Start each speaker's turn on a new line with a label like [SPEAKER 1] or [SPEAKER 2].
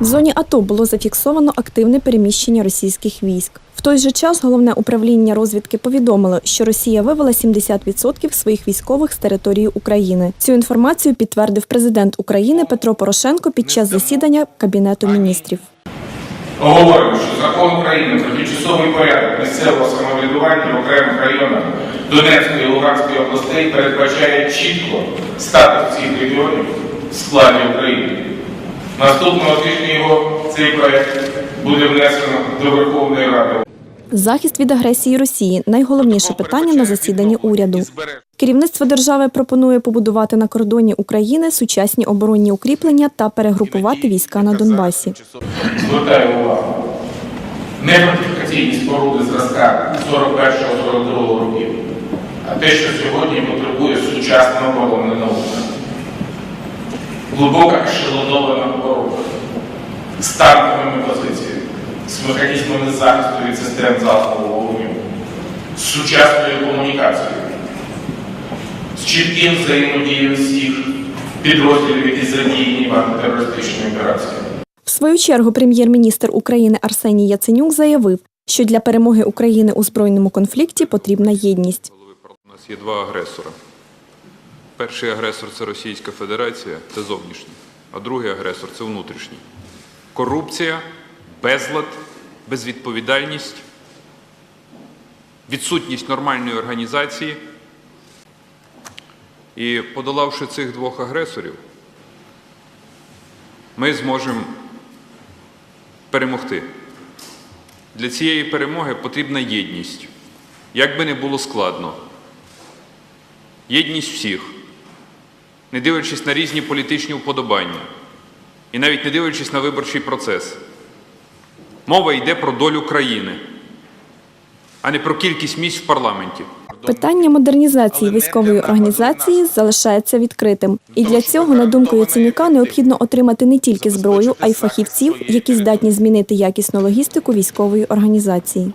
[SPEAKER 1] В зоні АТО було зафіксовано активне переміщення російських військ. В той же час головне управління розвідки повідомило, що Росія вивела 70% своїх військових з території України. Цю інформацію підтвердив президент України Петро Порошенко під час засідання Кабінету міністрів.
[SPEAKER 2] Говоримо, що закон України про тимчасовий порядок місцевого самоврядування в окремих районах Донецької і Луганської областей передбачає чітко статус цих регіонів в складі України. Наступного тижня його цей проект буде внесено до Верховної Ради.
[SPEAKER 1] Захист від агресії Росії найголовніше питання на засіданні уряду. Керівництво держави пропонує побудувати на кордоні України сучасні оборонні укріплення та перегрупувати війська на Донбасі.
[SPEAKER 2] Звертаю увагу. Не споруди зразка 41-42 років, а те, що сьогодні потребує сучасна оборонна наука. Глибока ешелонована танковими позиціями, з механізмами захисту від систем залпового вогню, з сучасною комунікацією, з чітким взаємодією всіх підрозділів, які задіяні в антитерористичній операції.
[SPEAKER 1] В свою чергу прем'єр-міністр України Арсеній Яценюк заявив, що для перемоги України у збройному конфлікті потрібна єдність.
[SPEAKER 3] У нас є два агресора. Перший агресор це Російська Федерація, це зовнішній, а другий агресор це внутрішній. Корупція, безлад, безвідповідальність, відсутність нормальної організації. І подолавши цих двох агресорів, ми зможемо перемогти. Для цієї перемоги потрібна єдність. Як би не було складно. Єдність всіх, не дивлячись на різні політичні вподобання і навіть не дивлячись на виборчий процес. Мова йде про долю країни, а не про кількість місць в парламенті.
[SPEAKER 1] Питання модернізації військової організації залишається відкритим. І для цього, на думку Яценюка, необхідно отримати не тільки зброю, а й фахівців, які здатні змінити якісну логістику військової організації.